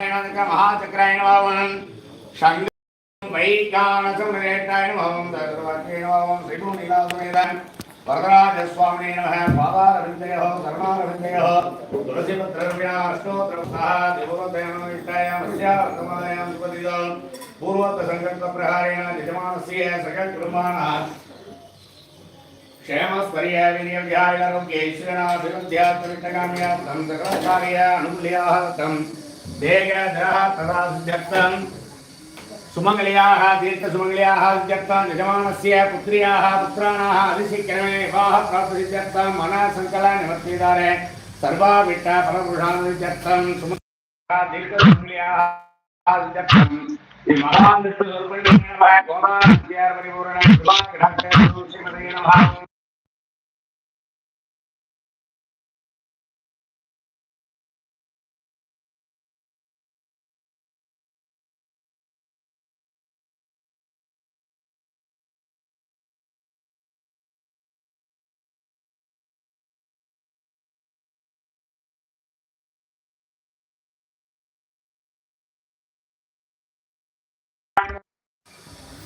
महाचक्रायण वामनम् शङ्कं वैकानसमृताय नमः सर्वत्रेण वामं श्रीभूमिलासमेतान् वरदराजस्वामिने नमः पादारविन्दयोः सर्वारविन्दयोः तुलसीपत्रव्याष्टोत्रमतः देवोदयनमिष्टायामस्यार्थमायां निपतितो पूर्वोत्तसङ्कल्पप्रहारेण यजमानस्य सकलकुर्माणः क्षेमस्पर्य विनियोग्याय आरोग्ये ईश्वराभिवृद्ध्या प्रविष्टकाम्या तं सकलकार्या अनुकूल्याः तम् देहधरः तदा सिद्ध्यर्थं सुमङ्गल्याः दीर्घसुमङ्गल्याः सिद्ध्यर्थं यजमानस्य पुत्र्याः, पुत्राणाः अधिशीघ्रमे विवाहप्राप्तसिद्ध्यर्थं मनःसङ्कलनिमत्विदारे सर्वाविट्ट फलपुरुषानुसिद्ध्यर्थं सुमङ्गल्याः दीर्घसुमङ्गल्याः सिद्ध्यर्थं महान् विष्णुस्वरूपिणे नमः गोदानस्यार्परिपूर्णे श्रीमते नमः।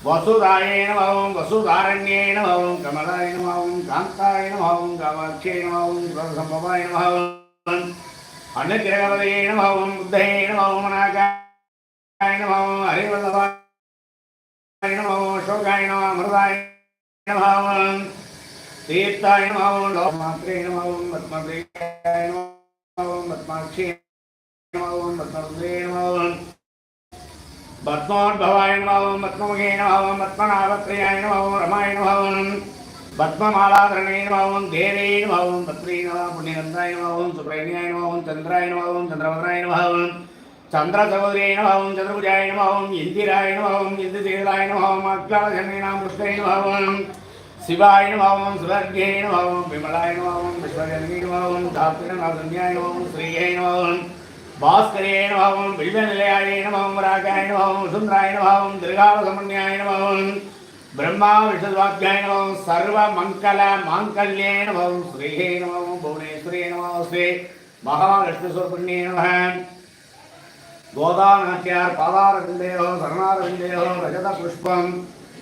వసుదాయే నమవం వసుధారణ్యే నమవం కమలాయ నమవం కాంతాయ నమవం కామాక్షే నమవం సంభవాయ నమవం అన్నగ్రహవదయే నమవం బుద్ధయే నమవం అనాకాయ నమవం హరివల్లభాయ నమవం శోకాయ నమం అమృతాయ నమవం తీర్థాయ నమవం లోకమాత్రే నమవం పద్మప్రియాయ నమవం పద్మాక్షే నమవం పద్మరుద్రే పద్మోద్భవాయ భావం పద్మముఖేన భావం పద్మనాభత్రయాయ భావం రమాయణ భావం పద్మమాలాధరణే భావం దేవే భావం పత్రీ భావం పుణ్యనందాయ భావం సుప్రేణ్యాయ భావం చంద్రాయన భావం చంద్రభద్రాయ భావం చంద్ర సహోదరే భావం చంద్రభుజాయ భావం ఇందిరాయ నమం ఇంద్రదేవాయ నమం అక్లాలజన్మీనాం కృష్ణే నమం శివాయ నమం సువర్గే నమం విమలాయ నమం విశ్వజన్మీ నమం ధాత్రినాథన్యాయ భావం శ్రీయే భావం பாஸ்கரே நமவும் வில்வநிலையாயே நமவும் ராஜாய நமவும் சுந்தராய நமவும் திருகாவசமன்யாய நமவும் பிரம்மா விஷத்வாத்யாய நமவும் சர்வ மங்கள மாங்கல்யே நமவும் ஸ்ரீஹே நமவும் புவனேஸ்வரே நமஸ்தே மகாலட்சுமி சுரபுண்ணியே நம கோதாநாட்டியார் பாதாரவிந்தேயோ சரணாரவிந்தேயோ ரஜத புஷ்பம்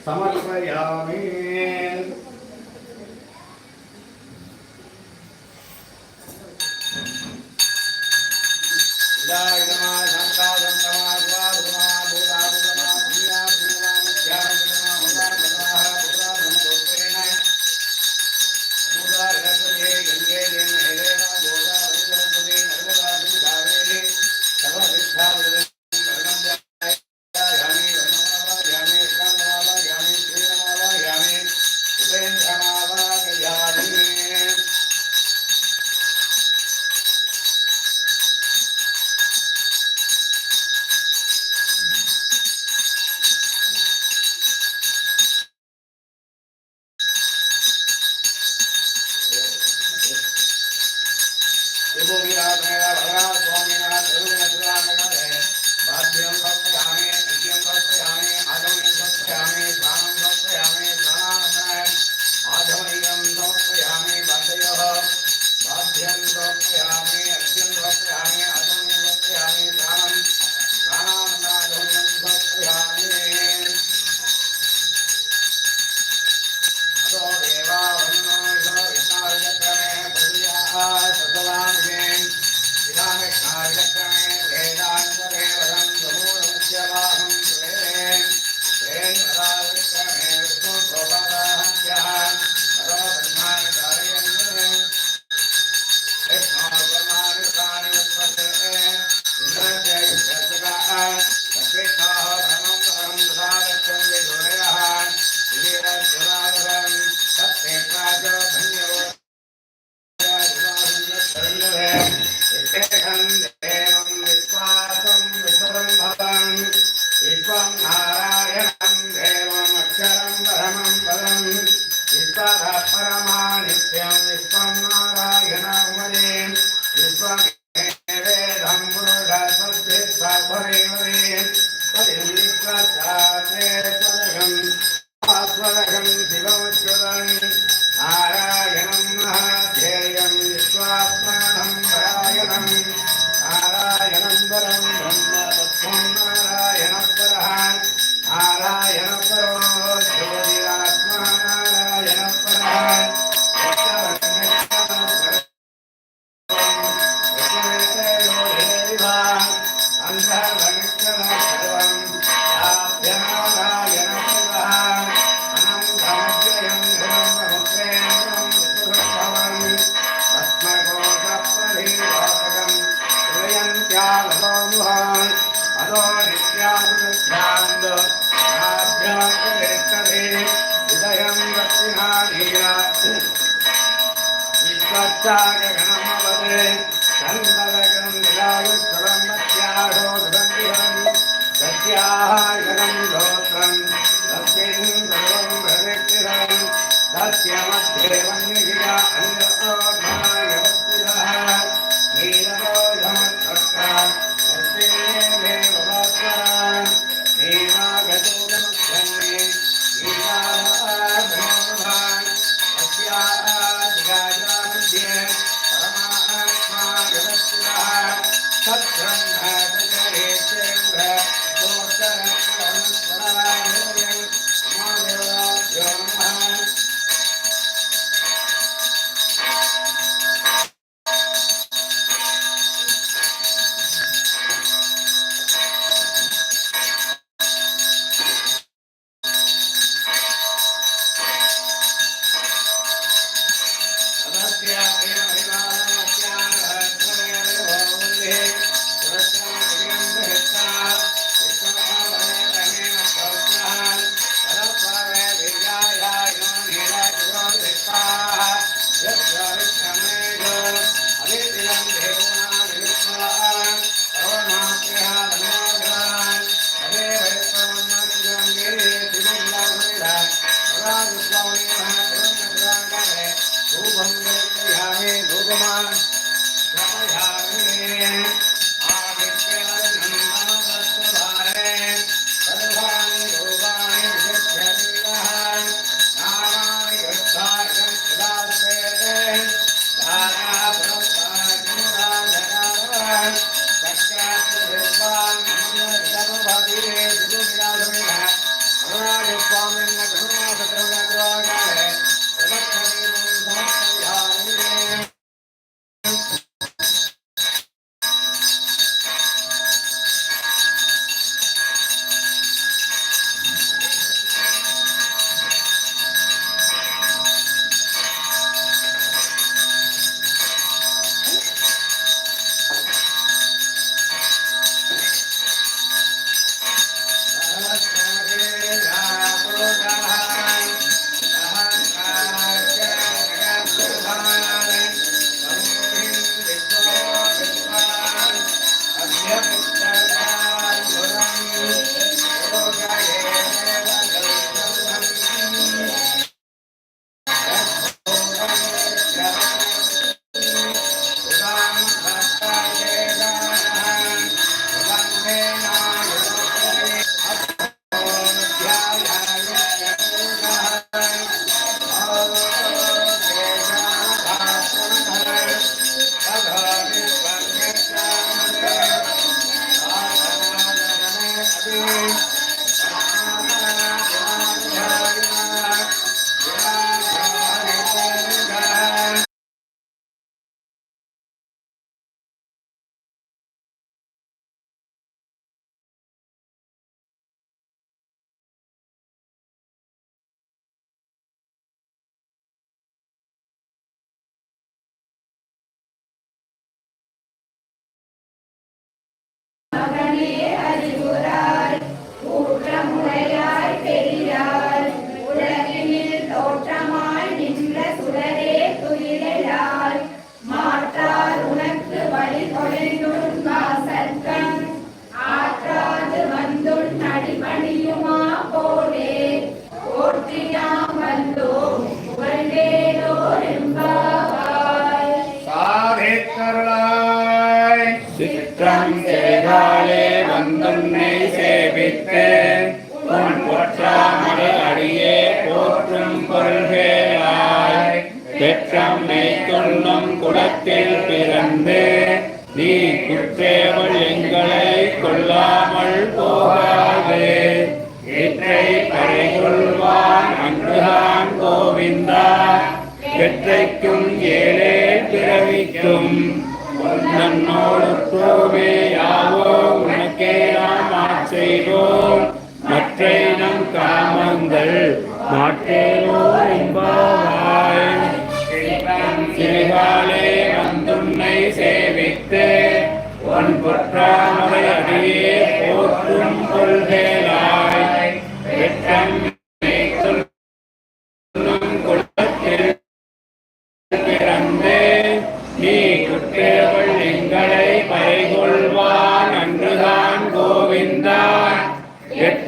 சமர்ப்பயாமே. Dharma Sankara हृदयं दक्षिणाधिया विश्वच्चागणमवदे सन्दगं निरायुत्सवं मत्याहो धृतं तस्याहगं गोत्रं तस्मिन् सर्वं भवेक्षिरं तस्य मध्ये वन्यगिरा अन्योद्धायवस्तिरः नील sing. குலத்தில் பிறந்து நீ குற்றேவள்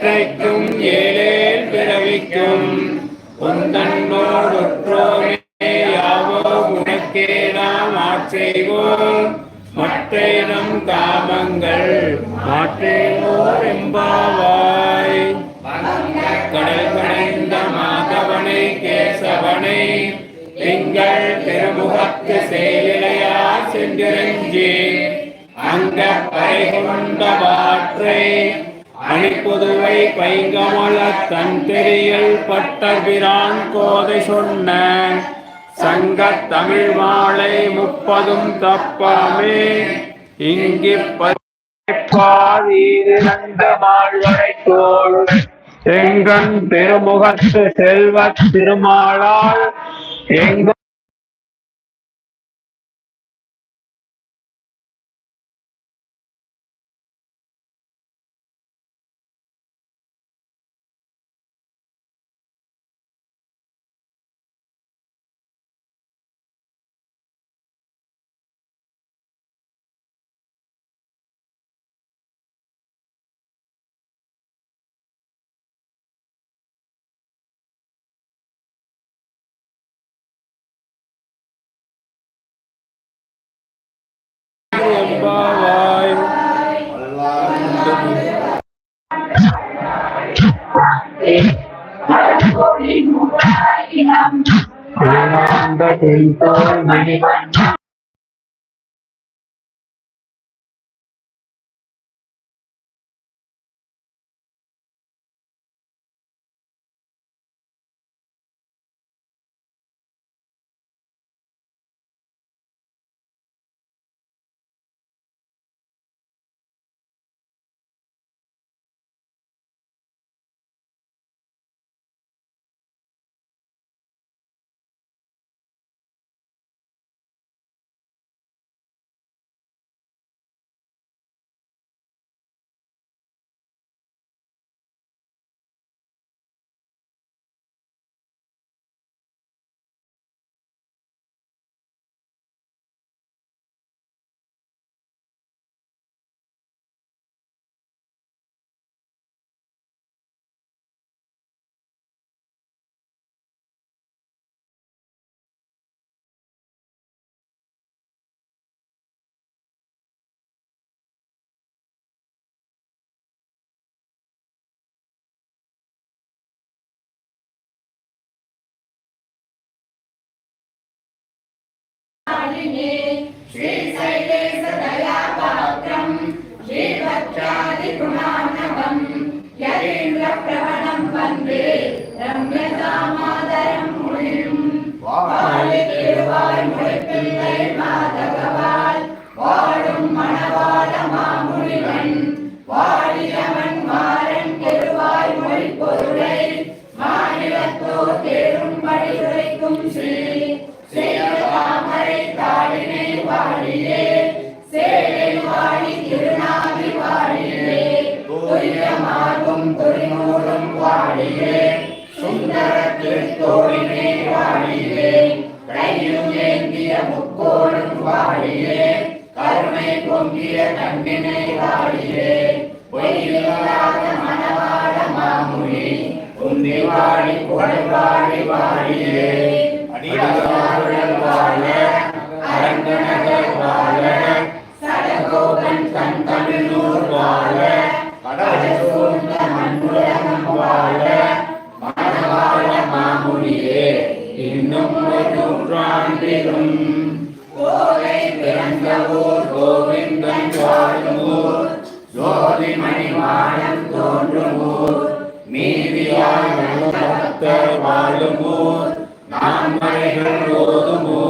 எற்றைக்கும் ஏழேல் பிறவிக்கும். உந்தன்னோடுற்றோமே யாவோ உனக்கே நாம் ஆட்செய்வோம் மற்றேனும் காமங்கள் மாற்றேவோர் எம்பாவாய் கடல் கடைந்த மாதவனை கேசவனை எங்கள் திருமுகத்து செயலையா சென்றிருந்தேன். அங்க பறை கொண்ட வாற்றை அணிப்புதுவை பைங்கமல தன் தெரியல் பட்டபிரான் கோதை சொன்ன சங்கத் தமிழ் மாலை முப்பதும் தப்பாமே. இங்கிப்பாதீரிழந்த மாழ்வரை தோள் எங்கன் திருமுகத்து செல்வத் திருமாளால் எங்க I am the king of my land. வாழும் மணவாள மாமுனிவன் வாழியவன் மாறன் திருவாய் மொழி பொருளை மாநிலத்தோர் தேரும்படி உரைக்கும் ஸ்ரீ தாமரை தாளினை வாழியே சேலை வாழி திருநாவி வாழியே துரியமாகும் துரிமூலம் வாழியே சுந்தர திருத்தோழினை வாழியே கையில் ஏந்திய முக்கோடும் வாழியே கருணை பொங்கிய கண்ணினை வாழியே பொய்யில்லாத மணவாள மாமுனி உந்தி வாழி புகழ் வாழி வாழியே அடியாருடன் வாழ அரங்கநகர் வாழ சடகோபன் தன் தமிழ்நூர் வாழ கடல் சூழ்ந்த மண்ணுலகம் வாழ மணவாள மாமுனியே இன்னும் ஒரு நூற்றாண்டிலும் கோவை பிறந்த ஊர் கோவிந்தன் வாழும் ஊர் ஜோதிமணி மாடம் தோன்றும் ஊர் மீதியாய் வாழும் ஊர் நான்மறைகள் ஓதும் ஊர்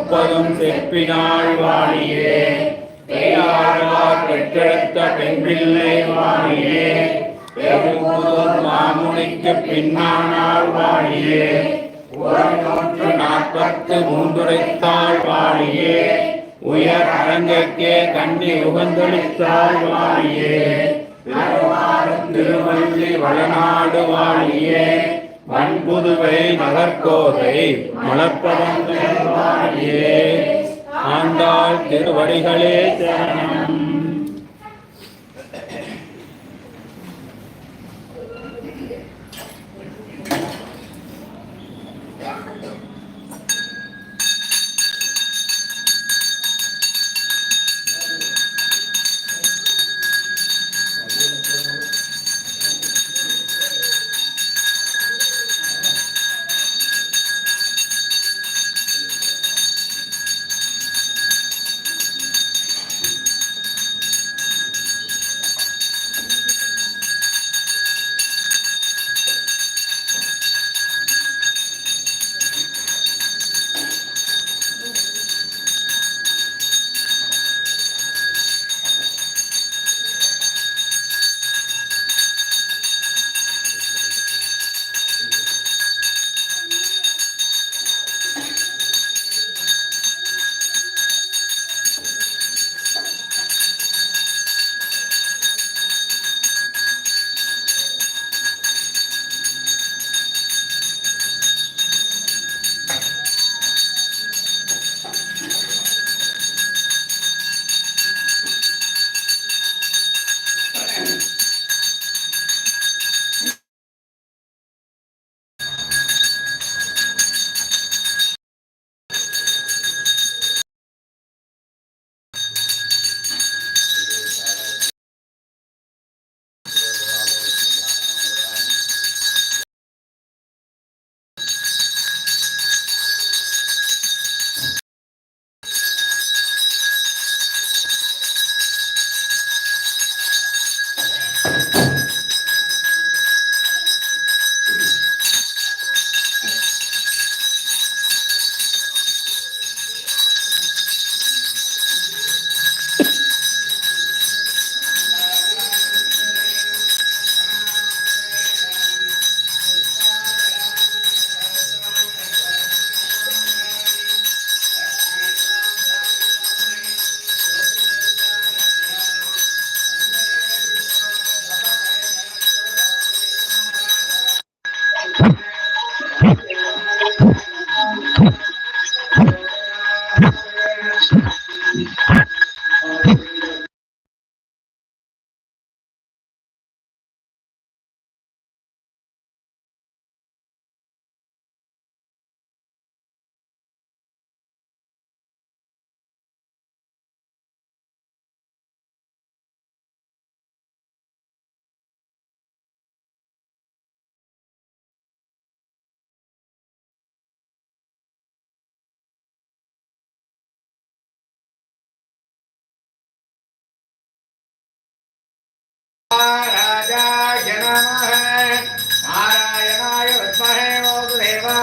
முப்பதும் செப்பினாள் வாணியே. பெரியாழ்வார் பெற்றெடுத்த பெண் பிள்ளை வாணியே. பெரும்புதூர் மாமுனிக்கு பின்னானாள் வாணியே. ஒரு நாற்பத்து மூன்றுரைத்தாள் வாணியே. உயர் அரங்கக்கே கண்ணி உகந்தளித்தாள் வாணியே. திருமல்லி வளநாடு வாணியே. வன்புதுவை நகர்கோதை மலர்ப்பதங்கள் ஆண்டாள் திருவடிகளே சரணம்.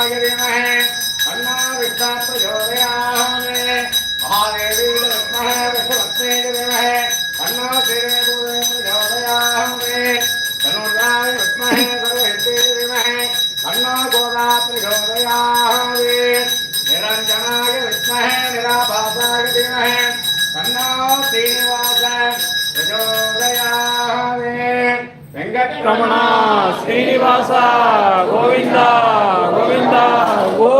शिवाय विमहे कन्नाविष्टाप्रचोदयाहमे महादेवी विद्महे विष्णुभक्ते विमहे कन्नाशिरे गुरुवे प्रचोदयाहमे धनुर्जाय विद्महे सर्वहिते विमहे कन्नागोदा प्रचोदयाहमे निरञ्जनाय विद्महे निराभासाय विमहे कन्ना श्रीनिवास प्रचोदयाहमे వెంకటరమణ శ్రీనివాస గోవింద గోవింద గో